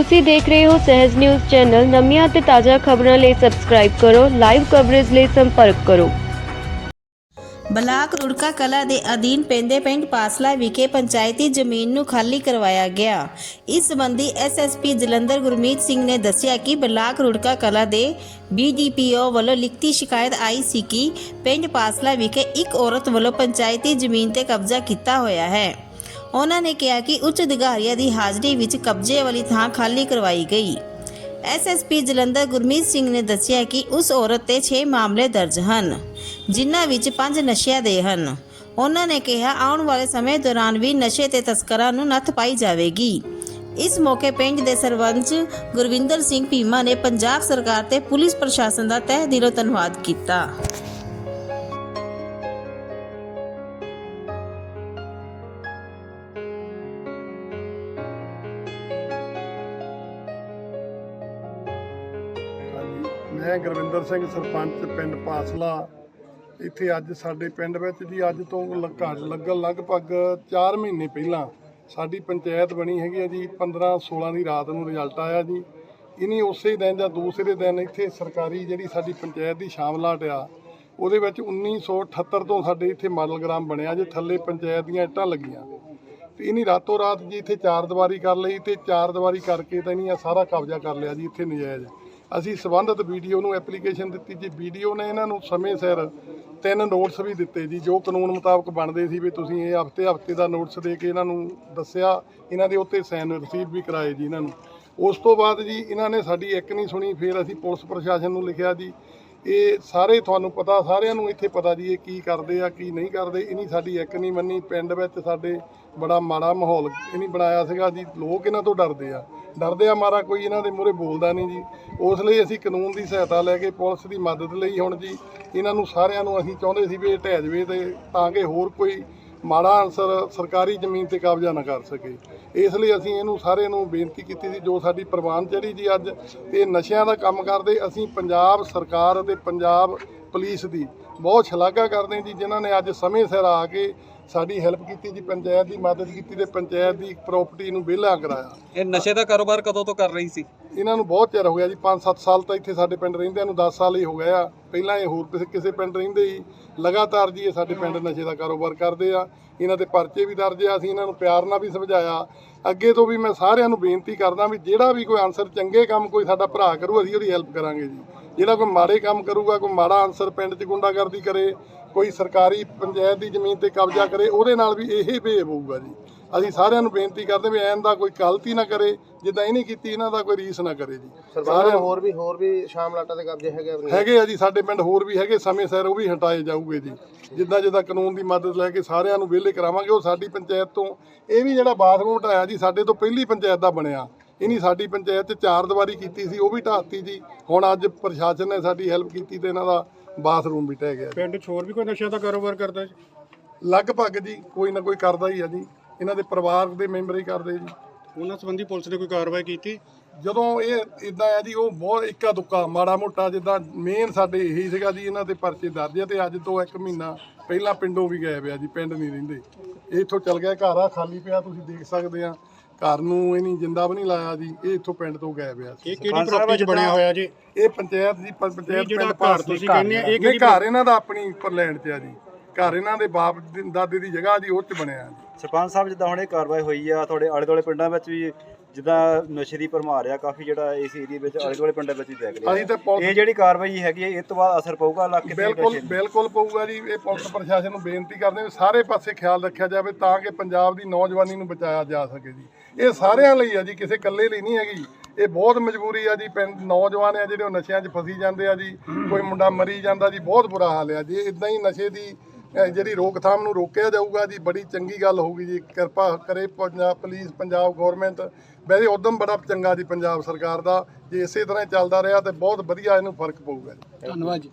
ਤੁਸੀਂ ਦੇਖ ਰਹੇ ਹੋ ਸਹਿਜ ਨਿਊਜ਼ ਚੈਨਲ। ਨਵੀਆਂ ਅਤੇ ਤਾਜ਼ਾ ਖਬਰਾਂ ਲਈ ਸਬਸਕ੍ਰਾਈਬ ਕਰੋ ਲਾਈਵ ਕਵਰੇਜ ਲਈ ਸੰਪਰਕ ਕਰੋ। ਬਲਾਕ ਰੁੜਕਾ ਕਲਾ ਦੇ ਅਧੀਨ ਪੈਂਦੇ ਪਿੰਡ ਪਾਸਲਾ ਵਿਖੇ ਪੰਚਾਇਤੀ ਜ਼ਮੀਨ ਨੂੰ ਖਾਲੀ ਕਰਵਾਇਆ ਗਿਆ। ਇਸ ਸੰਬੰਧੀ ਐਸਐਸਪੀ ਜਲੰਧਰ ਗੁਰਮੀਤ ਸਿੰਘ ਨੇ ਦੱਸਿਆ ਕਿ ਬਲਾਕ ਰੁੜਕਾ ਕਲਾ ਦੇ ਬੀਡੀਪੀਓ ਵੱਲੋਂ ਲਿਖਤੀ ਸ਼ਿਕਾਇਤ ਆਈ ਸੀ ਕਿ ਪਿੰਡ ਪਾਸਲਾ ਵਿਖੇ ਇੱਕ ਔਰਤ ਵੱਲੋਂ ਪੰਚਾਇਤੀ ਜ਼ਮੀਨ ਤੇ ਕਬਜ਼ਾ ਕੀਤਾ ਹੋਇਆ ਹੈ। ਉਹਨਾਂ ਨੇ ਕਿਹਾ ਕਿ ਉੱਚ ਅਧਿਕਾਰੀਆਂ ਦੀ ਹਾਜ਼ਰੀ ਵਿੱਚ ਕਬਜ਼ੇ ਵਾਲੀ ਥਾਂ ਖਾਲੀ ਕਰਵਾਈ ਗਈ। ਐਸਐਸਪੀ ਜਲੰਧਰ ਗੁਰਮੀਤ ਸਿੰਘ ਨੇ ਦੱਸਿਆ ਕਿ ਉਸ ਔਰਤ ਤੇ 6 ਮਾਮਲੇ ਦਰਜ ਹਨ, ਜਿਨ੍ਹਾਂ ਵਿੱਚ 5 ਨਸ਼ਿਆਂ ਦੇ ਹਨ। ਉਹਨਾਂ ਨੇ ਕਿਹਾ, ਆਉਣ ਵਾਲੇ ਸਮੇਂ ਦੌਰਾਨ ਵੀ ਨਸ਼ੇ ਤੇ ਤਸਕਰਾਂ ਨੂੰ ਨੱਥ ਪਾਈ ਜਾਵੇਗੀ। ਇਸ ਮੌਕੇ ਪਿੰਡ ਦੇ ਸਰਪੰਚ ਗੁਰਵਿੰਦਰ ਸਿੰਘ ਭੀਮਾ ਨੇ ਪੰਜਾਬ ਸਰਕਾਰ ਤੇ ਪੁਲਿਸ ਪ੍ਰਸ਼ਾਸਨ ਦਾ ਤਹਿ ਦਿਲੋਂ ਧੰਨਵਾਦ ਕੀਤਾ। ਮੈਂ ਗੁਰਵਿੰਦਰ ਸਿੰਘ ਸਰਪੰਚ, ਪਿੰਡ ਪਾਸਲਾ। ਇੱਥੇ ਅੱਜ ਸਾਡੇ ਪਿੰਡ ਵਿੱਚ ਜੀ, ਅੱਜ ਤੋਂ ਲ- ਘੱਟ ਲੱਗਣ ਲਗਭਗ 4 ਮਹੀਨੇ ਪਹਿਲਾਂ ਸਾਡੀ ਪੰਚਾਇਤ ਬਣੀ ਹੈਗੀ ਹੈ ਜੀ 15 16 ਦੀ ਰਾਤ ਨੂੰ ਰਿਜ਼ਲਟ ਆਇਆ ਜੀ। ਇਨੀ ਉਸੇ ਦਿਨ ਜਾਂ ਦੂਸਰੇ ਦਿਨ ਇੱਥੇ ਸਰਕਾਰੀ ਜਿਹੜੀ ਸਾਡੀ ਪੰਚਾਇਤ ਦੀ ਸ਼ਾਮਲਾਟ ਆ, ਉਹਦੇ ਵਿੱਚ 1978 ਤੋਂ ਸਾਡੇ ਇੱਥੇ ਮਾਡਲ ਗ੍ਰਾਮ ਬਣਿਆ ਜੇ, ਥੱਲੇ ਪੰਚਾਇਤ ਦੀਆਂ ਇੱਟਾਂ ਲੱਗੀਆਂ। ਤੇ ਇਨੀ ਰਾਤੋਂ ਰਾਤ ਜੀ ਇੱਥੇ ਚਾਰ ਦੀਵਾਰੀ ਕਰ ਲਈ ਤੇ ਚਾਰ ਦੀਵਾਰੀ ਕਰਕੇ ਤਾਂ ਇਹਨੀ ਸਾਰਾ ਕਬਜ਼ਾ ਕਰ ਲਿਆ ਜੀ, ਇੱਥੇ ਨਜਾਇਜ਼। ਅਸੀਂ ਸਬੰਧਤ ਵੀਡੀਓ ਨੂੰ ਐਪਲੀਕੇਸ਼ਨ ਦਿੱਤੀ ਜੀ। ਵੀਡੀਓ ਨੇ ਇਹਨਾਂ ਨੂੰ ਸਮੇਂ ਸਿਰ ਤਿੰਨ ਨੋਟਿਸ ਵੀ ਦਿੱਤੇ ਜੀ, ਜੋ ਕਾਨੂੰਨ ਮੁਤਾਬਕ ਬਣਦੇ ਸੀ ਵੀ ਤੁਸੀਂ ਇਹ ਹਫ਼ਤੇ ਹਫ਼ਤੇ ਦਾ ਨੋਟਿਸ ਦੇ ਕੇ ਇਹਨਾਂ ਨੂੰ ਦੱਸਿਆ, ਇਹਨਾਂ ਦੇ ਉੱਤੇ ਸਾਈਨ ਰਿਸੀਵ ਵੀ ਕਰਾਏ ਜੀ ਇਹਨਾਂ ਨੂੰ। ਉਸ ਤੋਂ ਬਾਅਦ ਜੀ ਇਹਨਾਂ ਨੇ ਸਾਡੀ ਇੱਕ ਨਹੀਂ ਸੁਣੀ, ਫਿਰ ਅਸੀਂ ਪੁਲਿਸ ਪ੍ਰਸ਼ਾਸਨ ਨੂੰ ਲਿਖਿਆ ਜੀ। ਇਹ ਸਾਰੇ ਤੁਹਾਨੂੰ ਪਤਾ, ਸਾਰਿਆਂ ਨੂੰ ਇੱਥੇ ਪਤਾ ਜੀ ਇਹ ਕੀ ਕਰਦੇ ਆ, ਕੀ ਨਹੀਂ ਕਰਦੇ। ਇਨੀ ਸਾਡੀ ਇੱਕ ਨਹੀਂ ਮੰਨੀ, ਪਿੰਡ ਵਿੱਚ ਸਾਡੇ ਬੜਾ ਮਾੜਾ ਮਾਹੌਲ ਇਨੀ ਬਣਾਇਆ ਸੀਗਾ। ਜੀ, ਲੋਕ ਇਹਨਾਂ ਤੋਂ ਡਰਦੇ ਆ। ਡਰਦੇ ਆ ਮਾਰਾ ਕੋਈ ਇਹਨਾਂ ਦੇ ਮੂਹਰੇ ਬੋਲਦਾ ਨਹੀਂ ਜੀ। ਉਸ ਲਈ ਅਸੀਂ ਕਾਨੂੰਨ ਦੀ ਸਹਾਇਤਾ ਲੈ ਕੇ ਪੁਲਿਸ ਦੀ ਮਦਦ ਲਈ ਹੁਣ ਜੀ ਇਹਨਾਂ ਨੂੰ ਸਾਰਿਆਂ ਨੂੰ ਅਸੀਂ ਚਾਹੁੰਦੇ ਸੀ ਵੀ ਇਹ ਢਹਿ ਜਵੇ ਤੇ ਤਾਂ ਕਿ ਹੋਰ ਕੋਈ ਮਾੜਾ ਅਨਸਰ ਸਰਕਾਰੀ ਜ਼ਮੀਨ ਤੇ ਕਬਜ਼ਾ ਨਾ ਕਰ ਸਕੇ। ਇਸ ਲਈ ਅਸੀਂ ਇਹਨੂੰ ਸਾਰੇ ਨੂੰ ਬੇਨਤੀ ਕੀਤੀ ਸੀ, ਜੋ ਸਾਡੀ ਪ੍ਰਵਾਨ ਚੜੀ ਜੀ ਅੱਜ ਇਹ ਨਸ਼ਿਆਂ ਦਾ ਕੰਮ ਕਰਦੇ, ਅਸੀਂ ਪੰਜਾਬ ਸਰਕਾਰ ਅਤੇ ਪੰਜਾਬ ਪੁਲਿਸ ਦੀ ਬਹੁਤ ਸ਼ਲਾਘਾ ਕਰਦੇ ਜੀ ਜਿਨ੍ਹਾਂ ਨੇ ਅੱਜ ਸਮੇਂ ਸਿਰ ਆ ਕੇ ਸਾਡੀ ਹੈਲਪ ਕੀਤੀ ਜੀ ਪੰਚਾਇਤ ਦੀ ਮਦਦ ਕੀਤੀ ਤੇ ਪੰਚਾਇਤ ਦੀ ਪ੍ਰਾਪਰਟੀ ਨੂੰ ਵਿਹਲਾ ਕਰਾਇਆ। ਇਹ ਨਸ਼ੇ ਦਾ ਕਾਰੋਬਾਰ ਕਦੋਂ ਤੋਂ ਕਰ ਰਹੀ ਸੀ? ਇਹਨਾਂ ਨੂੰ ਬਹੁਤ ਚਿਰ ਹੋ ਗਿਆ ਜੀ 5-7 ਸਾਲ ਤਾਂ ਇੱਥੇ ਸਾਡੇ ਪਿੰਡ ਰਹਿੰਦਿਆਂ ਨੂੰ 10 ਸਾਲ ਹੀ ਹੋ ਗਏ ਆ। ਪਹਿਲਾਂ ਇਹ ਹੋਰ ਕਿਸੇ ਕਿਸੇ ਪਿੰਡ ਰਹਿੰਦੇ ਹੀ ਲਗਾਤਾਰ ਜੀ ਇਹ ਸਾਡੇ ਪਿੰਡ ਨਸ਼ੇ ਦਾ ਕਾਰੋਬਾਰ ਕਰਦੇ ਆ। ਇਹਨਾਂ ਦੇ ਪਰਚੇ ਵੀ ਦਰਜ ਆ ਅਸੀਂ ਇਹਨਾਂ ਨੂੰ ਪਿਆਰ ਨਾਲ ਵੀ ਸਮਝਾਇਆ। ਅੱਗੇ ਤੋਂ ਵੀ ਮੈਂ ਸਾਰਿਆਂ ਨੂੰ ਬੇਨਤੀ ਕਰਦਾ ਵੀ ਜਿਹੜਾ ਵੀ ਕੋਈ ਆਨਸਰ ਚੰਗੇ ਕੰਮ ਕੋਈ ਸਾਡਾ ਭਰਾ ਕਰੂ ਅਸੀਂ ਉਹਦੀ ਹੈਲਪ ਕਰਾਂਗੇ ਜੀ। ਜਿਹੜਾ ਕੋਈ ਮਾੜੇ ਕੰਮ ਕਰੂਗਾ ਕੋਈ ਮਾੜਾ ਆਨਸਰ ਪਿੰਡ 'ਚ ਗੁੰਡਾਗਰਦੀ ਕਰੇ ਕੋਈ ਸਰਕਾਰੀ ਪੰਚਾਇਤ ਦੀ ਜ਼ਮੀਨ ਤੇ ਕਬਜ਼ਾ ਕਰੇ ਉਹਦੇ ਨਾਲ ਵੀ ਇਹੀ ਬਿਹੇਵ ਹੋਊਗਾ ਜੀ। ਅਸੀਂ ਸਾਰਿਆਂ ਨੂੰ ਬੇਨਤੀ ਕਰਦੇ ਵੀ ਐਨ ਦਾ ਕੋਈ ਗਲਤੀ ਨਾ ਕਰੇ ਜਿੱਦਾਂ ਇਹਨੇ ਕੀਤੀ ਇਹਨਾਂ ਦਾ ਕੋਈ ਰੀਸ ਨਾ ਕਰੇ ਜੀ। ਸਰਕਾਰ ਹੋਰ ਵੀ ਹੋਰ ਵੀ ਸ਼ਾਮ ਲਾਟਾ ਦੇ ਕਬਜ਼ੇ ਹੈਗੇ ਆਪਣੇ। ਹੈਗੇ ਆ ਜੀ ਸਾਡੇ ਪਿੰਡ ਹੋਰ ਵੀ ਹੈਗੇ ਸਮੇਂ ਸਿਰ ਉਹ ਵੀ ਹਟਾਏ ਜਾਊਗੇ ਜੀ। ਜਿੱਦਾਂ ਜਿੱਦਾਂ ਕਾਨੂੰਨ ਦੀ ਮਦਦ ਲੈ ਕੇ ਸਾਰਿਆਂ ਨੂੰ ਵਿਹਲੇ ਕਰਾਵਾਂਗੇ ਉਹ ਸਾਡੀ ਪੰਚਾਇਤ ਤੋਂ ਇਹ ਵੀ ਜਿਹੜਾ ਬਾਥਰੂਮ ਢਾਇਆ ਜੀ ਸਾਡੇ ਤੋਂ ਪਹਿਲੀ ਪੰਚਾਇਤ ਦਾ ਬਣਿਆ। ਇਨੀ ਸਾਡੀ ਪੰਚਾਇਤ 'ਚ ਚਾਰ ਦੀਵਾਰੀ ਕੀਤੀ ਸੀ ਉਹ ਵੀ ਢਾਤੀ ਜੀ। ਹੁਣ ਅੱਜ ਪ੍ਰਸ਼ਾਸਨ ਨੇ ਸਾਡੀ ਹੈਲਪ ਕੀਤੀ ਤੇ ਇਹਨਾਂ ਦਾ ਬਾਥਰੂਮ ਵੀ ਢਹਿ ਗਿਆ ਪਿੰਡ 'ਚ ਹੋਰ ਵੀ ਕੋਈ ਨਸ਼ਿਆਂ ਦਾ ਕਾਰੋਬਾਰ ਕਰਦਾ ਜੀ? ਲਗਭਗ ਜੀ ਕੋਈ ਨਾ ਕੋਈ ਕਰਦਾ ਹੀ ਆ ਜੀ। ਇਹਨਾਂ ਦੇ ਪਰਿਵਾਰ ਦੇ ਮੈਂਬਰ ਹੀ ਕਰਦੇ ਜੀ। ਉਹਨਾਂ ਸੰਬੰਧੀ ਪੁਲਿਸ ਨੇ ਕੋਈ ਕਾਰਵਾਈ ਕੀਤੀ? ਜਦੋਂ ਇਹ ਇਦਾਂ ਆ ਜੀ ਉਹ ਬਹੁਤ ਇੱਕਾ ਦੁੱਕਾ ਮਾੜਾ ਮੋਟਾ ਜਿੱਦਾਂ ਮੇਨ ਸਾਡੇ ਇਹੀ ਸੀਗਾ ਜੀ ਇਹਨਾਂ ਦੇ ਪਰਚੇ ਦਰਜ ਆ ਤੇ ਅੱਜ ਤੋਂ ਇੱਕ ਮਹੀਨਾ ਪਹਿਲਾਂ ਪਿੰਡੋਂ ਵੀ ਗਏ ਪਿਆ ਜੀ ਪਿੰਡ ਨਹੀਂ ਰਹਿੰਦੇ। ਇਹ ਇੱਥੋਂ ਚਲ ਗਿਆ ਘਰ ਆ ਖਾਲੀ ਪਿਆ ਤੁਸੀਂ ਦੇਖ ਸਕਦੇ ਆ। ਘਰ ਨੂੰ ਇਹ ਨਹੀਂ ਜਿੰਦਾ ਵੀ ਨਹੀਂ ਲਾਇਆ ਜੀ ਇਹ ਇੱਥੋਂ ਪਿੰਡ ਤੋਂ ਗਏ ਪਿਆ ਸੀ ਇਹ ਕਿਹੜੀ ਪ੍ਰਾਪਰਟੀ 'ਚ ਬਣਿਆ ਹੋਇਆ ਜੀ? ਇਹ ਪੰਚਾਇਤ ਦੀ ਪ- ਪੰਚਾਇਤ ਜਿਹੜਾ ਪਿੰਡ ਘਰ ਤੁਸੀਂ ਕਹਿੰਦੇ ਆ, ਇਹ ਨਹੀਂ ਘਰ ਇਹਨਾਂ ਦਾ ਆਪਣੀ ਉੱਪਰ ਲੈਣ 'ਚ ਆ ਜੀ। ਘਰ ਇਹਨਾਂ ਦੇ ਬਾਪ ਦੀ- ਦਾਦੇ ਦੀ ਜਗ੍ਹਾ ਜੀ ਉਹ 'ਚ ਬਣਿਆ ਜੀ। ਸਰਪੰਚ ਸਾਹਿਬ ਜਿੱਦਾਂ ਹੁਣ ਇਹ ਕਾਰਵਾਈ ਹੋਈ ਆ ਤੁਹਾਡੇ ਆਲੇ ਦੁਆਲੇ ਪਿੰਡਾਂ ਵਿੱਚ ਵੀ ਜਿੱਦਾਂ ਨਸ਼ੇ ਦੀ ਭਰਮਾਰ ਆ ਕਾਫੀ ਜਿਹੜਾ ਇਸ ਏਰੀਏ ਵਿੱਚ ਆਲੇ ਦੁਆਲੇ ਪਿੰਡਾਂ ਵਿੱਚ ਵੀ ਦੇਖ ਅਸੀਂ ਰਿਹਾ ਤਾਂ ਪੁਲਿਸ ਇਹ ਜਿਹੜੀ ਕਾਰਵਾਈ ਹੈਗੀ ਹੈ ਇਹ ਤੋਂ ਬਾਅਦ ਅਸਰ ਪਊਗਾ ਇਲਾਕੇ ਤੇ ਬਿਲਕੁਲ ਨਸ਼ੇ ਨੂੰ? ਬਿਲਕੁਲ ਪਊਗਾ ਜੀ। ਇਹ ਪੁਲਿਸ ਪ੍ਰਸ਼ਾਸਨ ਨੂੰ ਬੇਨਤੀ ਕਰਦੇ ਵੀ ਸਾਰੇ ਪਾਸੇ ਖਿਆਲ ਰੱਖਿਆ ਜਾਵੇ ਤਾਂ ਕਿ ਪੰਜਾਬ ਦੀ ਨੌਜਵਾਨੀ ਨੂੰ ਬਚਾਇਆ ਜਾ ਸਕੇ ਜੀ। ਇਹ ਸਾਰਿਆਂ ਲਈ ਆ ਜੀ ਕਿਸੇ ਇਕੱਲੇ ਲਈ ਨਹੀਂ ਹੈਗੀ। ਇਹ ਬਹੁਤ ਮਜਬੂਰੀ ਆ ਜੀ ਪਿੰਡ ਨੌਜਵਾਨ ਆ ਜਿਹੜੇ ਉਹ ਨਸ਼ਿਆਂ 'ਚ ਫਸੀ ਜਾਂਦੇ ਆ ਜੀ। ਕੋਈ ਮੁੰਡਾ ਮਰੀ ਜਾਂਦਾ ਜੀ ਬਹੁਤ ਬੁਰਾ ਹਾਲ ਆ ਜੀ। ਇਦਾਂ ਹੀ ਨਸ਼ੇ ਦੀ ਜਿਹੜੀ ਰੋਕਥਾਮ ਨੂੰ ਰੋਕਿਆ ਜਾਊਗਾ ਜੀ ਬੜੀ ਚੰਗੀ ਗੱਲ ਹੋਊਗੀ ਜੀ। ਕਿਰਪਾ ਕਰੇ ਪੰਜਾਬ ਪੁਲਿਸ ਪੰਜਾਬ ਗਵਰਨਮੈਂਟ। ਵੈਸੇ ਉਦਮ ਬੜਾ ਚੰਗਾ ਜੀ ਪੰਜਾਬ ਸਰਕਾਰ ਦਾ। ਜੇ ਇਸੇ ਤਰ੍ਹਾਂ ਹੀ ਚੱਲਦਾ ਰਿਹਾ ਤੇ ਬਹੁਤ ਵਧੀਆ ਇਹਨੂੰ ਫ਼ਰਕ ਪਊਗਾ ਜੀ। ਧੰਨਵਾਦ ਜੀ।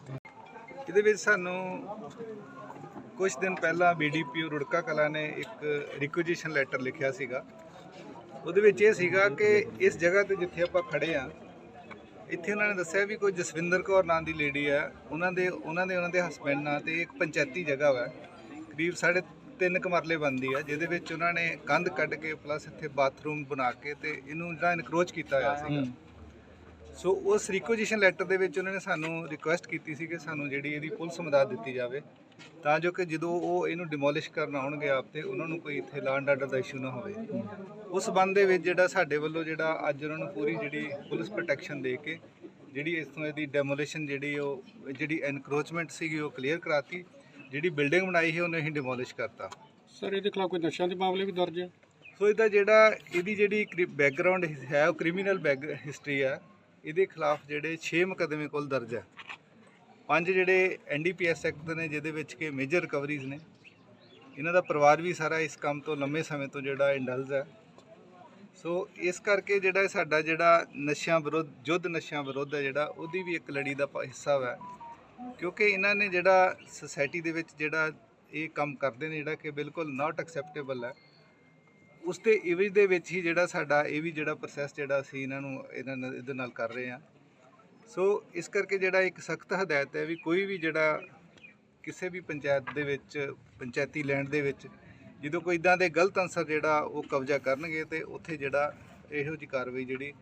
ਇਹਦੇ ਵਿੱਚ ਸਾਨੂੰ ਕੁਝ ਦਿਨ ਪਹਿਲਾਂ ਬੀਡੀਪੀਓ ਰੁੜਕਾ ਕਲਾ ਨੇ ਇੱਕ ਰਿਕੁਜੀਸ਼ਨ ਲੈਟਰ ਲਿਖਿਆ ਸੀਗਾ। ਉਹਦੇ ਵਿੱਚ ਇਹ ਸੀਗਾ ਕਿ ਇਸ ਜਗ੍ਹਾ ਤੇ ਜਿੱਥੇ ਆਪਾਂ ਖੜੇ ਆ ਇੱਥੇ ਉਹਨਾਂ ਨੇ ਦੱਸਿਆ ਵੀ ਕੋਈ ਜਸਵਿੰਦਰ ਕੌਰ ਨਾਂ ਦੀ ਲੇਡੀ ਹੈ। ਉਹਨਾਂ ਦੇ ਉਹਨਾਂ ਦੇ ਉਹਨਾਂ ਦੇ ਹਸਬੰਡ ਨਾਂ ਤੇ ਇੱਕ ਪੰਚਾਇਤੀ ਜਗ੍ਹਾ ਵਾ। ਕਰੀਬ ਸਾਢੇ ਤਿੰਨ ਕੁ ਮਰਲੇ ਬੰਦੀ ਆ, ਜਿਹਦੇ ਵਿੱਚ ਉਹਨਾਂ ਨੇ ਕੰਧ ਕੱਢ ਕੇ ਪਲੱਸ ਇੱਥੇ ਬਾਥਰੂਮ ਬਣਾ ਕੇ ਤੇ ਇਹਨੂੰ ਜਿਹੜਾ ਇਨਕਰੋਚ ਕੀਤਾ ਹੋਇਆ ਸੀਗਾ। ਸੋ ਉਸ ਰਿਕੁਜੀਸ਼ਨ ਲੈਟਰ ਦੇ ਵਿੱਚ ਉਹਨਾਂ ਨੇ ਸਾਨੂੰ ਰਿਕੁਐਸਟ ਕੀਤੀ ਸੀ ਕਿ ਸਾਨੂੰ ਜਿਹੜੀ ਇਹਦੀ ਪੁਲਿਸ ਮਦਦ ਦਿੱਤੀ ਜਾਵੇ ਤਾਂ ਜੋ ਕਿ ਜਦੋਂ ਉਹ ਇਹਨੂੰ ਡਿਮੋਲਿਸ਼ ਕਰਨ ਆਉਣਗੇ ਆਪ ਤੇ ਉਹਨਾਂ ਨੂੰ ਕੋਈ ਇੱਥੇ ਲਾਂਡ ਆਰਡਰ ਦਾ ਇਸ਼ੂ ਨਾ ਹੋਵੇ। ਉਸ ਸੰਬੰਧ ਦੇ ਵਿੱਚ ਜਿਹੜਾ ਸਾਡੇ ਵੱਲੋਂ ਜਿਹੜਾ ਅੱਜ ਉਹਨਾਂ ਨੂੰ ਪੂਰੀ ਜਿਹੜੀ ਪੁਲਿਸ ਪ੍ਰੋਟੈਕਸ਼ਨ ਦੇ ਕੇ ਜਿਹੜੀ ਇਸ ਤੋਂ ਇਹਦੀ ਡੈਮੋਲੀਸ਼ਨ ਜਿਹੜੀ ਉਹ ਜਿਹੜੀ ਐਨਕਰੋਚਮੈਂਟ ਸੀਗੀ ਉਹ ਕਲੀਅਰ ਕਰਾਤੀ ਜਿਹੜੀ ਬਿਲਡਿੰਗ ਬਣਾਈ ਸੀ ਉਹਨੂੰ ਅਸੀਂ ਡਿਮੋਲਿਸ਼ ਕਰਤਾ। ਸਰ ਇਹਦੇ ਖਿਲਾਫ ਕੋਈ ਨਸ਼ਿਆਂ ਦੇ ਮਾਮਲੇ ਵੀ ਦਰਜ ਹੈ? ਸੋ ਇਹਦਾ ਜਿਹੜਾ ਇਹਦੀ ਜਿਹੜੀ ਬੈਕਗ੍ਰਾਉਂਡ ਹੈ ਉਹ ਕ੍ਰਿਮੀਨਲ ਬੈਕ ਹਿਸਟਰੀ ਹੈ। ਇਹਦੇ ਖਿਲਾਫ ਜਿਹੜੇ 6 ਮੁਕੱਦਮੇ ਕੋਲ ਦਰਜ ਹੈ। ਪੰਜ ਜਿਹੜੇ ਐਨਡੀਪੀਐਸ ਐਕਟ ਨੇ, ਜਿਹਦੇ ਵਿੱਚ ਕਿ ਮੇਜਰ ਰਿਕਵਰੀਜ਼ ਨੇ। ਇਹਨਾਂ ਦਾ ਪਰਿਵਾਰ ਵੀ ਸਾਰਾ ਇਸ ਕੰਮ ਤੋਂ ਲੰਮੇ ਸਮੇਂ ਤੋਂ ਜਿਹੜਾ ਇੰਡਲਜ ਹੈ। ਸੋ ਇਸ ਕਰਕੇ ਜਿਹੜਾ ਸਾਡਾ ਜਿਹੜਾ ਨਸ਼ਿਆਂ ਵਿਰੁੱਧ, ਯੁੱਧ ਨਸ਼ਿਆਂ ਵਿਰੁੱਧ ਹੈ ਜਿਹੜਾ, ਉਹਦੀ ਵੀ ਇੱਕ ਲੜੀ ਦਾ ਪ- ਹਿੱਸਾ ਹੈ ਕਿਉਂਕਿ ਇਹਨਾਂ ਨੇ ਜਿਹੜਾ ਸੋਸਾਇਟੀ ਦੇ ਵਿੱਚ ਜਿਹੜਾ ਇਹ ਕੰਮ ਕਰਦੇ ਨੇ, ਜਿਹੜਾ ਕਿ ਬਿਲਕੁਲ ਨਾਟ ਐਕਸੈਪਟੇਬਲ ਹੈ। ਉਸ ਤੇ ਇਵੇਜ਼ ਦੇ ਵਿੱਚ ਹੀ ਜਿਹੜਾ ਸਾਡਾ ਇਹ ਵੀ ਜਿਹੜਾ ਪ੍ਰੋਸੈਸ ਜਿਹੜਾ ਅਸੀਂ ਇਹਨਾਂ ਨੂੰ, ਇਹਨਾਂ ਨਾਲ, ਇਹਦੇ ਨਾਲ ਕਰ ਰਹੇ ਹਾਂ। ਸੋ ਇਸ ਕਰਕੇ ਜਿਹੜਾ ਇੱਕ ਸਖਤ ਹਦਾਇਤ ਹੈ ਵੀ ਕੋਈ ਵੀ ਜਿਹੜਾ ਕਿਸੇ ਵੀ ਪੰਚਾਇਤ ਦੇ ਵਿੱਚ, ਪੰਚਾਇਤੀ ਲੈਂਡ ਦੇ ਵਿੱਚ ਜਦੋਂ ਕੋਈ ਇਦਾਂ ਦੇ ਗਲਤ ਅਨਸਰ ਜਿਹੜਾ ਉਹ ਕਬਜ਼ਾ ਕਰਨਗੇ ਤੇ ਉੱਥੇ ਜਿਹੜਾ ਇਹੋ ਜੀ ਕਾਰਵਾਈ ਜਿਹੜੀ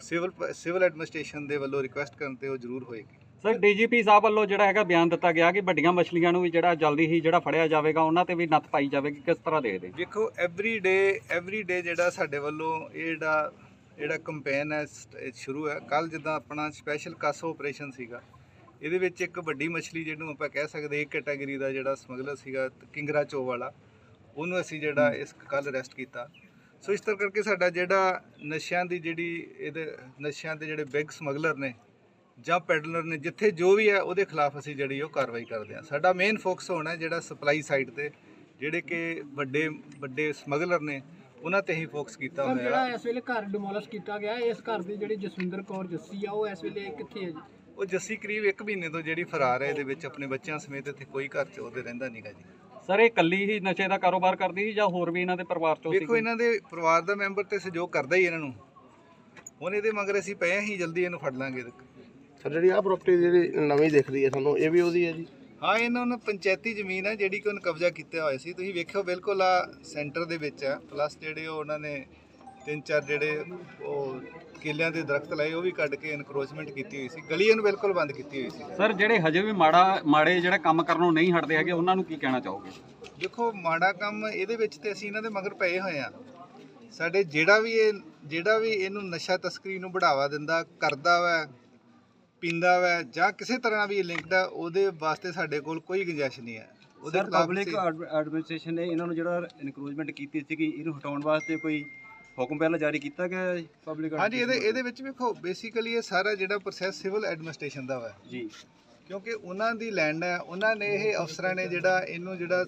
ਸਿਵਲ ਸਿਵਲ ਐਡਮਿਨਿਸਟ੍ਰੇਸ਼ਨ ਦੇ ਵੱਲੋਂ ਰਿਕੁਐਸਟ ਕਰਨ ਤੇ ਉਹ ਜ਼ਰੂਰ ਹੋਏਗੀ। ਸਰ ਡੀਜੀਪੀ ਸਾਹਿਬ ਵੱਲੋਂ ਜਿਹੜਾ ਹੈਗਾ ਬਿਆਨ ਦਿੱਤਾ ਗਿਆ ਕਿ ਵੱਡੀਆਂ ਮਛਲੀਆਂ ਨੂੰ ਵੀ ਜਿਹੜਾ ਜਲਦੀ ਹੀ ਜਿਹੜਾ ਫੜਿਆ ਜਾਵੇਗਾ ਉਹਨਾਂ ਤੇ ਵੀ ਨੱਥ ਪਾਈ ਜਾਵੇਗੀ। ਕਿਸ ਤਰ੍ਹਾਂ ਦੇਖਦੇ ਦੇਖੋ ਐਵਰੀ ਡੇ ਐਵਰੀ ਡੇ ਜਿਹੜਾ ਸਾਡੇ ਵੱਲੋਂ ਇਹ ਜਿਹੜਾ ਜਿਹੜਾ ਕੰਪੇਨ ਹੈ ਇਹ ਸ਼ੁਰੂ ਹੈ। ਕੱਲ ਜਿੱਦਾਂ ਆਪਣਾ ਸਪੈਸ਼ਲ ਕਾਸੋ ਆਪਰੇਸ਼ਨ ਸੀਗਾ ਇਹਦੇ ਵਿੱਚ ਇੱਕ ਵੱਡੀ ਮਛਲੀ ਜਿਹਨੂੰ ਆਪਾਂ ਕਹਿ ਸਕਦੇ ਇੱਕ ਕੈਟਾਗਰੀ ਦਾ ਜਿਹੜਾ ਸਮਗਲਰ ਸੀਗਾ ਕਿੰਗਰਾ ਚੋ ਵਾਲਾ ਉਹਨੂੰ ਅਸੀਂ ਜਿਹੜਾ ਇਸ ਕੱਲ ਅਰੈਸਟ ਕੀਤਾ। ਸੋ ਇਸ ਤਰ੍ਹਾਂ ਕਰਕੇ ਸਾਡਾ ਜਿਹੜਾ ਨਸ਼ਿਆਂ ਦੀ ਜਿਹੜੀ ਇਹਦੇ ਨਸ਼ਿਆਂ ਦੇ ਜਿਹੜੇ ਬਿਗ ਸਮਗਲਰ ਨੇ ਜਾਂ ਪੈਡਲਰ ਨੇ ਜਿੱਥੇ ਜੋ ਵੀ ਹੈ ਉਹਦੇ ਖਿਲਾਫ ਅਸੀਂ ਜਿਹੜੀ ਉਹ ਕਾਰਵਾਈ ਕਰਦੇ ਹਾਂ। ਸਾਡਾ ਮੇਨ ਫੋਕਸ ਹੋਣਾ ਹੈ ਜਿਹੜਾ ਸਪਲਾਈ ਸਾਈਡ ਤੇ ਜਿਹੜੇ ਕਿ ਵੱਡੇ ਵੱਡੇ ਸਮਗਲਰ ਨੇ ਉਹਨਾਂ ਤੇ ਹੀ ਫੋਕਸ ਕੀਤਾ ਹੋਇਆ। ਜਿਹੜਾ ਇਸ ਵੇਲੇ ਘਰ ਡਿਮੋਲਿਸ਼ ਕੀਤਾ ਗਿਆ ਇਸ ਘਰ ਦੀ ਜਿਹੜੀ ਜਸਵਿੰਦਰ ਕੌਰ ਜੱਸੀ ਆ ਉਹ ਇਸ ਵੇਲੇ ਕਿੱਥੇ ਹੈ ਜੀ? ਉਹ ਜੱਸੀ ਕਰੀਬ 1 ਮਹੀਨੇ ਤੋਂ ਜਿਹੜੀ ਫਰਾਰ ਹੈ ਇਹਦੇ ਵਿੱਚ ਆਪਣੇ ਬੱਚਿਆਂ ਸਮੇਤ ਇੱਥੇ ਕੋਈ ਘਰ ਚ ਉਹਦੇ ਰਹਿੰਦਾ ਨਹੀਂਗਾ ਜੀ। ਸਰ ਇਹ ਕੱਲੀ ਹੀ ਨਸ਼ੇ ਦਾ ਕਾਰੋਬਾਰ ਕਰਦੀ ਸੀ ਜਾਂ ਹੋਰ ਵੀ ਇਹਨਾਂ ਦੇ ਪਰਿਵਾਰ ਚੋਂ ਸੀ ਵੇਖੋ ਇਹਨਾਂ ਦੇ ਪਰਿਵਾਰ ਦਾ ਮੈਂਬਰ ਤੇ ਸਹਿਯੋਗ ਕਰਦਾ ਹੀ ਇਹਨਾਂ ਨੂੰ। ਹੁਣ ਇਹਦੇ ਮਗਰ ਅਸੀਂ ਪਏ ਹੀ ਜਲਦੀ ਇਹਨੂੰ ਫੜ ਲਾਂਗੇ। ਸਰ ਜਿਹੜੀ ਆ ਪ੍ਰਾਪਰਟੀ ਜਿਹੜੀ ਨਵੀਂ ਦਿਖ ਰਹੀ ਹੈ ਤੁਹਾਨੂੰ ਇਹ ਵੀ ਉਹਦੀ ਹੈ ਜੀ? ਹਾਂ ਇਹਨਾਂ ਨੂੰ ਪੰਚਾਇਤੀ ਜ਼ਮੀਨ ਹੈ ਜਿਹੜੀ ਕਿ ਉਹਨੇ ਕਬਜ਼ਾ ਕੀਤਾ ਹੋਇਆ ਸੀ। ਤੁਸੀਂ ਵੇਖਿਓ ਬਿਲਕੁਲ ਆ ਸੈਂਟਰ ਦੇ ਵਿੱਚ ਆ। ਪਲੱਸ ਜਿਹੜੇ ਉਹ ਉਹਨਾਂ ਨੇ ਤਿੰਨ ਚਾਰ ਜਿਹੜੇ ਉਹ ਕੇਲਿਆਂ ਦੇ ਦਰਖਤ ਲਾਏ ਉਹ ਵੀ ਕੱਢ ਕੇ ਇਨਕਰੋਚਮੈਂਟ ਕੀਤੀ ਹੋਈ ਸੀ। ਗਲੀ ਇਹਨੂੰ ਬਿਲਕੁਲ ਬੰਦ ਕੀਤੀ ਹੋਈ ਸੀ। ਸਰ ਜਿਹੜੇ ਹਜੇ ਵੀ ਮਾੜਾ ਮਾੜੇ ਜਿਹੜੇ ਕੰਮ ਕਰਨੋਂ ਨਹੀਂ ਹਟਦੇ ਹੈਗੇ ਉਹਨਾਂ ਨੂੰ ਕੀ ਕਹਿਣਾ ਚਾਹੋਗੇ? ਦੇਖੋ ਮਾੜਾ ਕੰਮ ਇਹਦੇ ਵਿੱਚ ਤੇ ਅਸੀਂ ਇਹਨਾਂ ਦੇ ਮਗਰ ਪਏ ਹੋਏ ਆ। ਸਾਡੇ ਜਿਹੜਾ ਵੀ ਇਹ ਜਿਹੜਾ ਵੀ ਇਹਨੂੰ ਨਸ਼ਾ ਤਸਕਰੀ ਨੂੰ ਬੜਾਵਾ ਦਿੰਦਾ ਕਰਦਾ ਵਾ ਪੀਂਦਾ ਵਾ ਜਾਂ ਕਿਸੇ ਤਰ੍ਹਾਂ ਵੀ ਲਿੰਕਡ ਆ ਉਹਦੇ ਵਾਸਤੇ ਸਾਡੇ ਕੋਲ ਕੋਈ ਗੁੰਜਾਇਸ਼ ਨਹੀਂ ਹੈ। ਉਹਦੇ ਸਰ ਖਿਲਾਫ ਪਬਲਿਕ ਅਸੀਂ- ਐਡਮਿਨਿਸਟ੍ਰੇਸ਼ਨ ਨੇ ਇਹਨਾਂ ਨੂੰ ਜਿਹੜਾ ਇਨਕਰੋਚਮੈਂਟ ਕੀਤੀ ਸੀਗੀ ਇਹਨੂੰ ਹਟਾਉਣ ਵਾਸਤੇ ਕੋਈ ਹੁਕਮ ਪਹਿਲਾਂ ਜਾਰੀ ਕੀਤਾ ਗਿਆ ਹੈ ਪਬਲਿਕ ਹਾਂਜੀ ਇਹਦੇ ਇਹਦੇ ਵਿੱਚ ਵੇਖੋ ਬੇਸਿਕਲੀ ਇਹ ਸਾਰਾ ਜਿਹੜਾ ਪ੍ਰੋਸੈਸ ਸਿਵਲ ਐਡਮਿਨਿਸਟ੍ਰੇਸ਼ਨ ਦਾ ਵਾ। ਜੀ। ਕਿਉਂਕਿ ਉਹਨਾਂ ਦੀ ਲੈਂਡ ਹੈ ਉਹਨਾਂ ਨੇ ਇਹ ਅਫਸਰਾਂ ਨੇ ਜਿਹੜਾ ਇਹਨੂੰ ਜਿਹੜਾ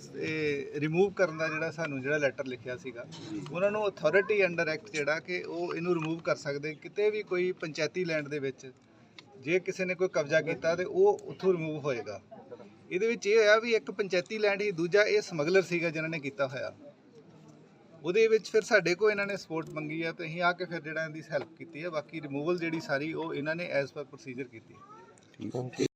ਰਿਮੂਵ ਕਰਨ ਦਾ ਜਿਹੜਾ ਸਾਨੂੰ ਜਿਹੜਾ ਲੈਟਰ ਲਿਖਿਆ ਸੀਗਾ ਉਹਨਾਂ ਨੂੰ ਅਥਾਰਟੀ ਅੰਡਰ ਐਕਟ ਜਿਹੜਾ ਕਿ ਉਹ ਇਹਨੂੰ ਰਿਮੂਵ ਕਰ ਸਕਦੇ ਕਿਤੇ ਵੀ ਕੋਈ ਪੰਚਾਇਤੀ ਲੈਂਡ ਦੇ ਵਿੱਚ। ਜੇ ਕਿਸੇ ਨੇ ਕੋਈ ਕਬਜ਼ਾ ਕੀਤਾ ਤੇ ਉਹ ਉੱਥੋਂ ਰਿਮੂਵ ਹੋਏਗਾ ਇਹਦੇ ਵਿੱਚ ਇਹ ਹੋਇਆ ਵੀ ਇੱਕ ਪੰਚਾਇਤੀ ਲੈਂਡ ਹੀ ਦੂਜਾ ਇਹ ਸਮਗਲਰ ਸੀਗਾ ਜਿਨ੍ਹਾਂ ਨੇ ਕੀਤਾ ਹੋਇਆ। ਉਹਦੇ ਵਿੱਚ ਫਿਰ ਸਾਡੇ ਕੋਲ ਇਹਨਾਂ ਨੇ ਸਪੋਰਟ ਮੰਗੀ ਆ ਤੇ ਅਸੀਂ ਆ ਕੇ ਫਿਰ ਜਿਹੜਾ ਇਹਦੀ ਹੈਲਪ ਕੀਤੀ ਹੈ ਬਾਕੀ ਰਿਮੂਵਲ ਜਿਹੜੀ ਸਾਰੀ ਉਹ ਇਹਨਾਂ ਨੇ ਐਜ਼ ਪਰ ਪ੍ਰੋਸੀਜਰ ਕੀਤੀ